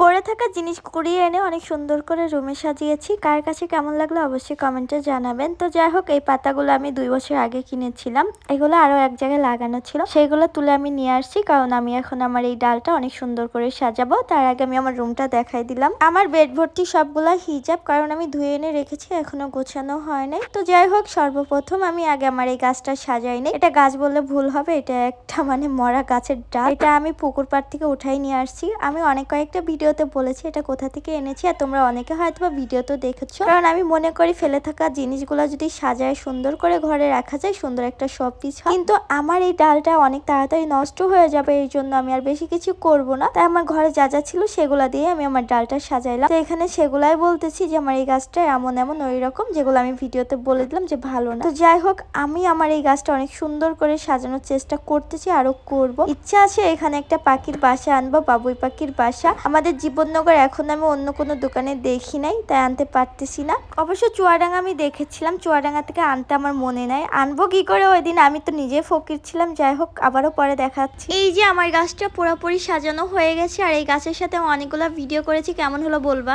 পড়ে থাকা জিনিস কুড়িয়ে এনে অনেক সুন্দর করে রুমে সাজিয়েছি। কার কাছে কেমন লাগল অবশ্যই কমেন্টে জানাবেন। তো যাই হোক, এই পাতাগুলো আমি দুই বছর আগে কিনেছিলাম। এগুলো আরও এক জায়গায় লাগানো ছিল। সেগুলো তুলে আমি নিয়ে আসছি, কারণ আমি এখন আমার এই ডালটা অনেক সুন্দর করে সাজাবো। তার আগে আমি আমার রুমটা দেখাই দিলাম। আমার বেড ভর্তি সবগুলা হিজাব, কারণ আমি ধুয়ে এনে রেখেছি, এখনও গোছানো হয় নাই। তো যাই হোক, সর্বপ্রথম আমি আগে আমার এই গাছটা সাজাই নি এটা গাছ বললে ভুল হবে, এটা একটা মানে মরা গাছের ডাল। এটা আমি পুকুর পাড় থেকে উঠাই নিয়ে আসছি। আমি অনেক কয়েকটা ভিডিওতে বলেছি এটা কোথা থেকে এনেছি, আর তোমরা অনেকে হয়তো বা ভিডিওতে দেখেছ। কারণ আমি মনে করি ফেলে থাকা জিনিসগুলো যদি সাজায় সুন্দর করে ঘরে রাখা যায়, সুন্দর একটা সব পিস কিন্তু আমার এই ডালটা অনেক তাড়াতাড়ি নষ্ট হয়ে যাবে, এই জন্য আমি আর বেশি কিছু করব না। তাই আমার ঘরে যা যা ছিল সেগুলা দিয়ে আমি আমার ডালটা সাজাইলাম। তো এখানে সেগুলাই বলতেছি যে আমার এই গাছটা এমন এমন ওই রকম, যেগুলো আমি ভিডিওতে বলে দিলাম যে ভালো না। তো যাই হোক, আমি আমার এই গাছটা অনেক সুন্দর করে সাজানোর চেষ্টা করতেছি আরও করব। ইচ্ছা আছে এখানে একটা পাখির বাসা আনব, বাবুই পাখির বাসা। আমাদের জীবননগর এখন আমি অন্য কোনো দোকানে দেখি নাই, তাই আনতে পারতেছি না। অবশ্য চুয়াডাঙ্গা আমি দেখেছিলাম, চুয়াডাঙ্গা থেকে আনতে আমার মনে নাই। আনব কি করে ওই দিন আমি তো নিজে ফকির ছিলাম, যাই হোক, আবারও পরে দেখাচ্ছি। এই যে আমার গাছটা পুরোপুরি সাজানো হয়ে গেছে, আর এই গাছের সাথে অনেকগুলো ভিডিও করেছি, কেমন হলো বলবা?